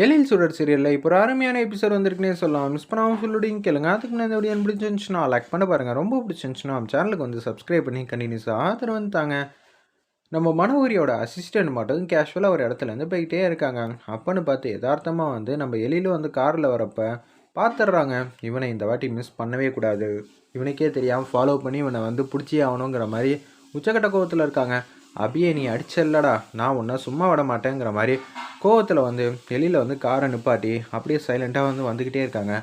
எழில் சுடர் சீரியலில் இப்போ ஒரு அருமையான எபிசோட் வந்திருக்குனே சொல்லலாம். மிஸ் பண்ணாமல் சொல்லுடிங்க கேளுங்க. அதுக்கு நான் இந்த வீடியோ பிடிச்சிருந்துச்சுன்னா லைக் பண்ண பாருங்கள் ரொம்ப பிடிச்சிருந்துச்சுன்னா நம்ம சேனலுக்கு வந்து சப்ஸ்கிரைப் பண்ணி கண்டினியூஸாக ஆதரவு வந்துட்டாங்க நம்ம மனோகரியோட அசிஸ்டன்ட் மட்டும் கேஷுவலாக ஒரு இடத்துல இருந்து போய்கிட்டே இருக்காங்க. அப்பன்னு பார்த்து யதார்த்தமாக வந்து நம்ம எழிலும் வந்து காரில் வரப்போ பார்த்துட்றாங்க இவனை இந்த வாட்டி மிஸ் பண்ணவே கூடாது. இவனுக்கே தெரியாமல் ஃபாலோ பண்ணி இவனை வந்து பிடிச்சி ஆகணுங்கிற மாதிரி உச்சக்கட்ட கோவத்தில் இருக்காங்க. அபியே நீ அடிச்சல்லடா நான் உன்னை சும்மா விட மாட்டேங்கிற மாதிரி கோவத்தில் வந்து வெளியில் வந்து காரை நிப்பாட்டி அப்படியே சைலண்ட்டாக வந்து வந்துக்கிட்டே இருக்காங்க.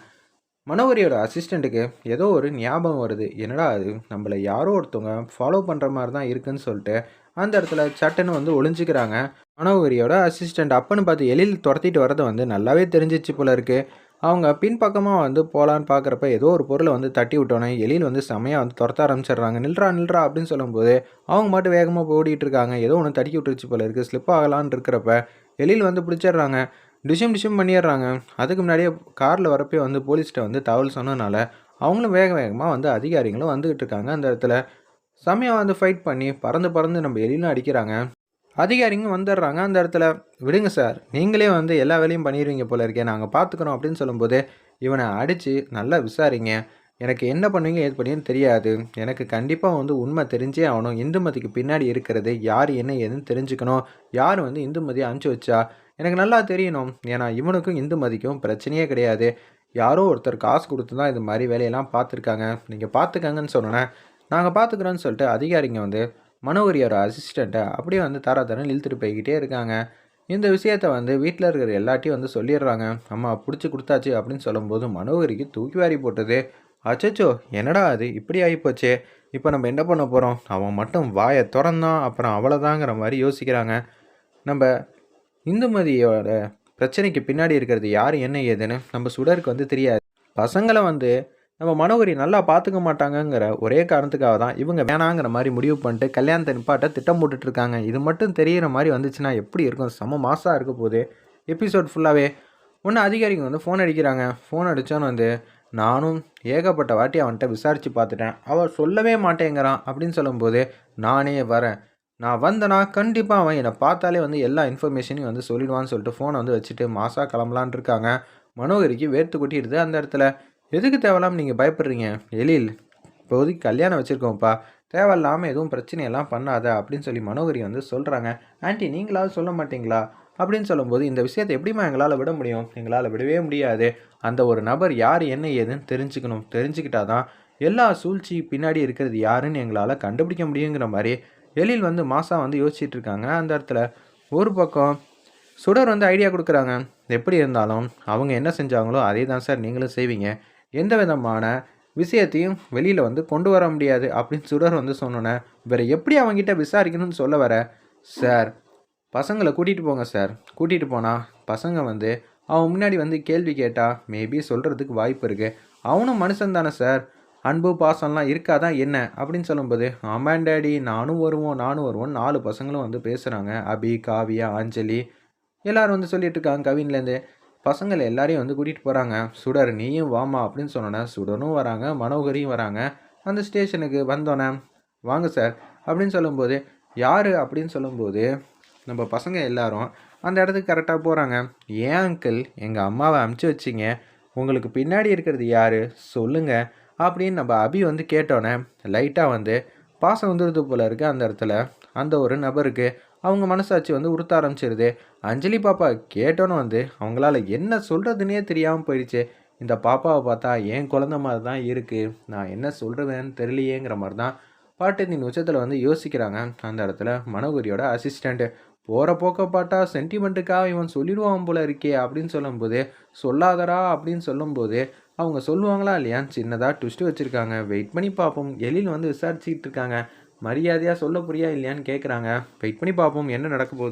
மனோவரியோட அசிஸ்டண்ட்டுக்கு ஏதோ ஒரு ஞாபகம் வருது. என்னடா அது? நம்மளை யாரோ ஒருத்தவங்க ஃபாலோ பண்ணுற மாதிரி தான் இருக்குன்னு சொல்லிட்டு அந்த இடத்துல சட்டுன்னு வந்து ஒளிஞ்சிக்கிறாங்க. மனோவரியோட அசிஸ்டண்ட் அப்பன்னு பார்த்து எழில் துரத்திட்டு வரது வந்து நல்லாவே தெரிஞ்சிச்சு போல இருக்குது அவங்க பின்பக்கமாக வந்து போகலான்னு பார்க்குறப்ப ஏதோ ஒரு பொருளை வந்து தட்டி விட்டோன்னே எழில் வந்து செமையாக வந்து துரத்த ஆரம்பிச்சிடுறாங்க. நில்றா நில்றா அப்படின்னு சொல்லும்போது அவங்க மட்டும் வேகமாக ஓடிட்டு இருக்காங்க. ஏதோ ஒன்று தட்டி விட்டுருச்சு போல இருக்குது ஸ்லிப் ஆகலான்னு இருக்கிறப்ப எழில் வந்து பிடிச்சிடுறாங்க. டிஷம் டிஷம் பண்ணிடுறாங்க. அதுக்கு முன்னாடியே காரில் வரப்பே வந்து போலீஸ்கிட்ட வந்து தகவல் சொன்னதுனால அவங்களும் வேக வேகமாக வந்து அதிகாரிகளும் வந்துக்கிட்டு இருக்காங்க அந்த இடத்துல. செமையாக வந்து ஃபைட் பண்ணி பறந்து பறந்து நம்ம எலிலும் அடிக்கிறாங்க. அதிகாரிங்க வந்துடுறாங்க. அந்த இடத்துல விடுங்க சார் நீங்களே வந்து எல்லா வேலையும் பண்ணிடுவீங்க போல இருக்கேன் நாங்கள் பார்த்துக்குறோம் அப்படின்னு சொல்லும்போது இவனை அடித்து நல்லா விசாரிங்க. எனக்கு என்ன பண்ணுவீங்க ஏது பண்ணுவீங்கன்னு தெரியாது. எனக்கு கண்டிப்பாக வந்து உண்மை தெரிஞ்சே ஆகணும். இந்துமதிக்கு பின்னாடி இருக்கிறது யார் என்ன ஏதுன்னு தெரிஞ்சுக்கணும். யார் வந்து இந்துமதியை அனுப்பிச்சி வச்சா? எனக்கு நல்லா தெரியணும். ஏன்னா இவனுக்கும் இந்துமதிக்கும் பிரச்சனையே கிடையாது. யாரோ ஒருத்தர் காசு கொடுத்து தான் இது மாதிரி வேலையெல்லாம் பார்த்துருக்காங்க நீங்கள் பார்த்துக்கங்கன்னு சொன்னோன்னே நாங்கள் பார்த்துக்குறோன்னு சொல்லிட்டு அதிகாரிங்க வந்து மனோகரியோட அசிஸ்டண்ட்டை அப்படியே வந்து தர இழுத்துட்டு போய்கிட்டே இருக்காங்க. இந்த விஷயத்த வந்து வீட்டில் இருக்கிற எல்லாட்டையும் வந்து சொல்லிடுறாங்க. அம்மா பிடிச்சி கொடுத்தாச்சு அப்படின்னு சொல்லும்போது மனோகரிக்கு தூக்கி வாரி போட்டது. அச்சச்சோ என்னடா அது? இப்படி ஆகிப்போச்சே இப்போ நம்ம என்ன பண்ண போகிறோம் அவன் மட்டும் வாயை திறந்தான். அப்புறம் அவ்வளோதாங்கிற மாதிரி யோசிக்கிறாங்க. நம்ம இந்துமதியோட பிரச்சனைக்கு பின்னாடி இருக்கிறது யார்? என்ன ஏதுன்னு நம்ம சுடருக்கு வந்து தெரியாது. பசங்களை வந்து நம்ம மனோகரி நல்லா பார்த்துக்க மாட்டாங்கங்கிற ஒரே காரணத்துக்காக தான் இவங்க வேணாங்கிற மாதிரி முடிவு பண்ணிட்டு கல்யாணத்தை நிப்பாட்ட திட்டம் போட்டுட்ருக்காங்க. இது மட்டும் தெரிகிற மாதிரி வந்துச்சுன்னா எப்படி இருக்கும்? செம்ம மாசாக இருக்க போகுது. எபிசோட் ஃபுல்லாகவே ஒன்று அதிகாரிங்க வந்து ஃபோன் அடிக்கிறாங்க. ஃபோன் அடித்தோன்னு வந்து நானும் ஏகப்பட்ட வாட்டி அவன்கிட்ட விசாரித்து பார்த்துட்டேன். அவன் சொல்லவே மாட்டேங்கிறான் அப்படின்னு சொல்லும்போது நானே வரேன். நான் வந்தேனா கண்டிப்பாக அவன் என்னை பார்த்தாலே வந்து எல்லா இன்ஃபர்மேஷனையும் வந்து சொல்லிடுவான்னு சொல்லிட்டு ஃபோனை வந்து வச்சுட்டு மாசாக கிளம்பலான் இருக்காங்க மனோகரிக்கு வேர்த்து கொட்டிடுது அந்த இடத்துல. எதுக்கு தேவையில்லாமல் நீங்கள் பயப்படுறீங்க? எழில் இப்போதைக்கு கல்யாணம் வச்சுருக்கோம்ப்பா. தேவையில்லாமல் எதுவும் பிரச்சனையெல்லாம் பண்ணாத அப்படின்னு சொல்லி மனோகரி வந்து சொல்கிறாங்க ஆண்டி நீங்களாவது சொல்ல மாட்டீங்களா? அப்படின்னு சொல்லும்போது இந்த விஷயத்தை எப்படிமா எங்களால் விட முடியும்? எங்களால் விடவே முடியாது. அந்த ஒரு நபர் யார் என்ன ஏதுன்னு தெரிஞ்சுக்கணும். தெரிஞ்சுக்கிட்டா தான் எல்லா சூழ்ச்சி பின்னாடி இருக்கிறது யாருன்னு எங்களால் கண்டுபிடிக்க முடியுங்கிற மாதிரி எழில் வந்து மாதம் வந்து யோசிச்சுட்டு இருக்காங்க. அந்த இடத்துல ஒரு பக்கம் சுடர் வந்து ஐடியா கொடுக்குறாங்க. எப்படி இருந்தாலும் அவங்க என்ன செஞ்சாங்களோ அதே தான் சார். நீங்களும் செய்வீங்க. எந்த விதமான விஷயத்தையும் வெளியில் வந்து கொண்டு வர முடியாது அப்படின்னு சுடர் வந்து சொன்னோன்னே வேறு எப்படி அவங்ககிட்ட விசாரிக்கணும்னு சொல்ல வர? சார் பசங்களை கூட்டிகிட்டு போங்க சார். கூட்டிகிட்டு போனால் பசங்க வந்து அவன் முன்னாடி வந்து கேள்வி கேட்டால் மேபி சொல்கிறதுக்கு வாய்ப்பு இருக்குது அவனும் மனுஷன் தானே சார். அன்பு பாசம்லாம் இருக்காதான் என்ன? அப்படின்னு சொல்லும்போது ஆமாம் டேடி நானும் வருவோம் நானும் வருவோம் நாலு பசங்களும் வந்து பேசுகிறாங்க அபி காவியா அஞ்சலி. எல்லோரும் வந்து சொல்லிட்டு இருக்காங்க கவின்லேருந்து பசங்களை எல்லாரையும் வந்து கூட்டிகிட்டு போகிறாங்க சுடர் நீயும் வாமா அப்படின்னு சொன்னோன்னே சுடனும் வராங்க மனோகரியும் வராங்க. அந்த ஸ்டேஷனுக்கு வந்தோன்னே வாங்க சார் அப்படின்னு சொல்லும்போது யார்? அப்படின்னு சொல்லும்போது நம்ம பசங்க எல்லாரும் அந்த இடத்துக்கு கரெக்டாக போகிறாங்க ஏன் அங்கிள் எங்கள் அம்மாவை அமுச்சு வச்சிங்க. உங்களுக்கு பின்னாடி இருக்கிறது யார்? சொல்லுங்கள் அப்படின்னு நம்ம அபி வந்து கேட்டோன்னே லைட்டாக வந்து பாசம் வந்துடுது போல இருக்குது அந்த இடத்துல. அந்த ஒரு நபருக்கு அவங்க மனசாட்சி வந்து உறுத்த ஆரம்பிச்சிருது. அஞ்சலி பாப்பா கேட்டோன்னு வந்து அவங்களால என்ன சொல்கிறதுனே தெரியாமல் போயிடுச்சு. இந்த பாப்பாவை பார்த்தா என் குழந்த மாதிரி தான் இருக்குது நான் என்ன சொல்கிறதுன்னு தெரியலையேங்கிற மாதிரி தான் பாட்டத்தின் உச்சத்தில் வந்து யோசிக்கிறாங்க. அந்த இடத்துல மனோகுரியோட அசிஸ்டண்ட்டு போகிற போக்க பாட்டா சென்டிமெண்ட்டுக்காக இவன் சொல்லிடுவான் போல இருக்கே அப்படின்னு சொல்லும்போது சொல்லாதரா அப்படின்னு சொல்லும்போது அவங்க சொல்லுவாங்களா இல்லையான்னு சின்னதாக ட்விஸ்ட்டு வச்சுருக்காங்க. வெயிட் பண்ணி பார்ப்போம். எழில் வந்து விசாரிச்சுக்கிட்டு இருக்காங்க. மரியாதையாக சொல்ல புரியா இல்லையான்னு கேட்குறாங்க வெயிட் பண்ணி பார்ப்போம். என்ன நடக்க போகுது?